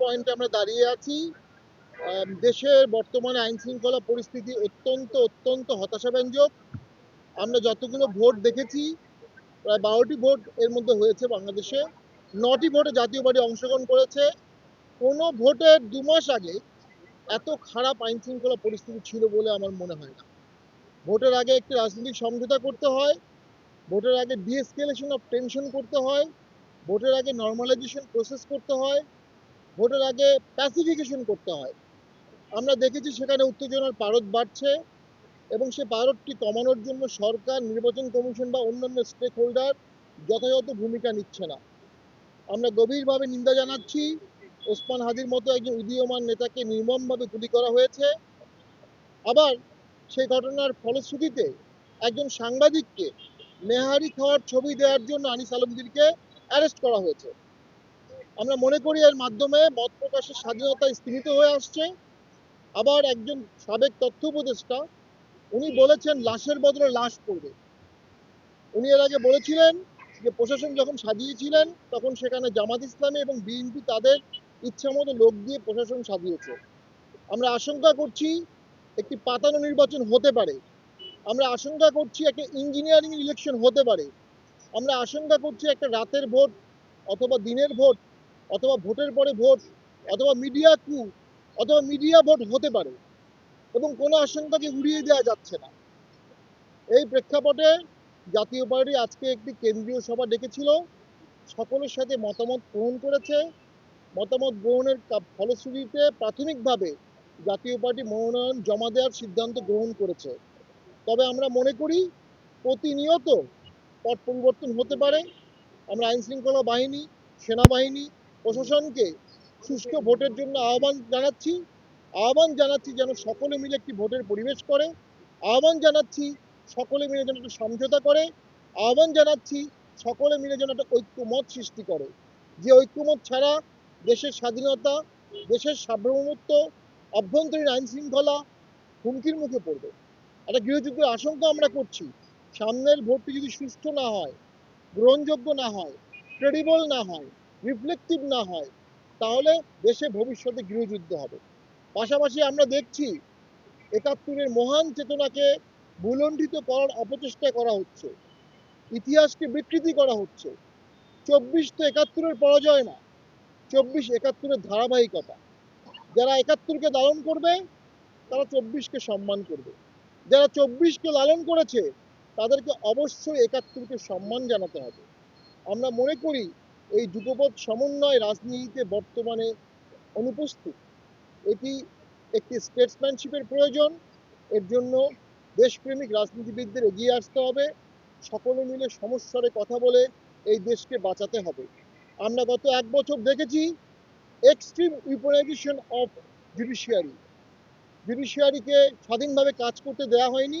পয়েন্টে আমরা দাঁড়িয়ে আছি। দেশের বর্তমানে আইন শৃঙ্খলা পরিস্থিতি অত্যন্ত অত্যন্ত হতাশাব্যঞ্জক। আমরা যতগুলো ভোট দেখেছি, প্রায় বারোটি ভোট এর মধ্যে হয়েছে বাংলাদেশে। নটি ভোটে জাতীয় পার্টি অংশগ্রহণ করেছে। কোনো ভোটের দু মাস আগে এত খারাপ আইন শৃঙ্খলা পরিস্থিতি ছিল বলে আমার মনে হয় না। ভোটের আগে একটি রাজনৈতিক সমঝোতা করতে হয়, ভোটের আগে ডিএসকেলেশন অফ টেনশন করতে হয়, ভোটের আগে নর্মালাইজেশন প্রসেস করতে হয় ভোটের আগে প্যাসিফিকেশন করতে হয়। আমরা দেখেছি সেখানে উত্তেজনার পারদ বাড়ছে এবং সে পারদটি কমানোর জন্য সরকার, নির্বাচন কমিশন বা অন্যান্য স্টেক হোল্ডার যথাযথ ভূমিকা নিচ্ছে না। আমরা গভীরভাবে নিন্দা জানাচ্ছি। ওসমান হাদির মতো একজন উদীয়মান নেতাকে নির্মমভাবে গুলি করা হয়েছে। আবার সেই ঘটনার ফলশ্রুতিতে একজন সাংবাদিককে নেহারি খাওয়ার ছবি দেওয়ার জন্য আনিস আলমগীরকে অ্যারেস্ট করা হয়েছে। আমরা মনে করি এর মাধ্যমে মত প্রকাশের স্বাধীনতা স্তীমিত হয়ে আসছে। আবার একজন সাবেক তথ্য উপদেষ্টা, উনি বলেছেন লাশের বদলে লাশ পড়বে। উনি এর আগে বলেছিলেন যে প্রশাসন যখন সাজিয়েছিলেন, তখন সেখানে জামাত ইসলামী এবং বিএনপি তাদের ইচ্ছামতো লোক দিয়ে প্রশাসন সাজিয়েছে। আমরা আশঙ্কা করছি একটি পাতানো নির্বাচন হতে পারে। আমরা আশঙ্কা করছি একটা ইঞ্জিনিয়ারিং ইলেকশন হতে পারে। আমরা আশঙ্কা করছি একটা রাতের ভোট অথবা দিনের ভোট অথবা ভোটের পরে ভোট, অথবা মিডিয়া কু অথবা মিডিয়া ভোট হতে পারে এবং কোনো আশঙ্কাকে উড়িয়ে দেওয়া যাচ্ছে না। এই প্রেক্ষাপটে জাতীয় পার্টি আজকে একটি কেন্দ্রীয় সভা ডেকেছিল। সকলের সাথে মতামত গ্রহণ করেছে। মতামত গ্রহণের ফলশ্রুতিতে প্রাথমিকভাবে জাতীয় পার্টি মনোনয়ন জমা দেওয়ার সিদ্ধান্ত গ্রহণ করেছে। তবে আমরা মনে করি প্রতিনিয়ত পট পরিবর্তন হতে পারে। আমরা আইনশৃঙ্খলা বাহিনী, সেনাবাহিনী প্রশাসনকে সুষ্ঠু ভোটের জন্য আহ্বান জানাচ্ছি। আহ্বান জানাচ্ছি যেন সকলে মিলে একটি ভোটের পরিবেশ করে। আহ্বান জানাচ্ছি সকলে মিলে যেন একটা সমঝোতা করে। আহ্বান জানাচ্ছি সকলে মিলে যেন একটা ঐক্যমত সৃষ্টি করে। যে ঐক্যমত ছাড়া দেশের স্বাধীনতা, দেশের সার্বভৌমত্ব, অভ্যন্তরীণ আইন শৃঙ্খলা হুমকির মুখে পড়বে। একটা গৃহযুদ্ধের আশঙ্কা আমরা করছি। সামনের ভোটটি যদি সুষ্ঠু না হয়, গ্রহণযোগ্য না হয় ক্রেডিবল না হয় রিফ্লেক্টিভ না হয়, তাহলে দেশে ভবিষ্যতে গৃহযুদ্ধ হবে। পাশাপাশি আমরা দেখছি একাত্তরের মহান চেতনাকে ভুলণ্ঠিত করার অপচেষ্টা করা হচ্ছে, ইতিহাসকে বিকৃতি করা হচ্ছে। চব্বিশ তো একাত্তরের পরাজয় না, চব্বিশ একাত্তরের ধারাবাহিকতা। যারা একাত্তরকে লালন করবে, তারা চব্বিশকে সম্মান করবে। যারা চব্বিশকে লালন করেছে, তাদেরকে অবশ্যই একাত্তরকে সম্মান জানাতে হবে। আমরা মনে করি এই যুগপৎ সমন্বয় রাজনীতিতে বর্তমানে অনুপস্থিত। এটি একটি স্টেটসম্যানশিপের প্রয়োজন। এর জন্য দেশপ্রেমিক রাজনীতিবিদদের এগিয়ে আসতে হবে। সকলে মিলে সমস্যারে কথা বলে এই দেশকে বাঁচাতে হবে। আমরা গত এক বছর দেখেছি এক্সট্রিম উইপনাইজেশন অফ জুডিশিয়ারি জুডিশিয়ারিকে স্বাধীনভাবে কাজ করতে দেওয়া হয়নি।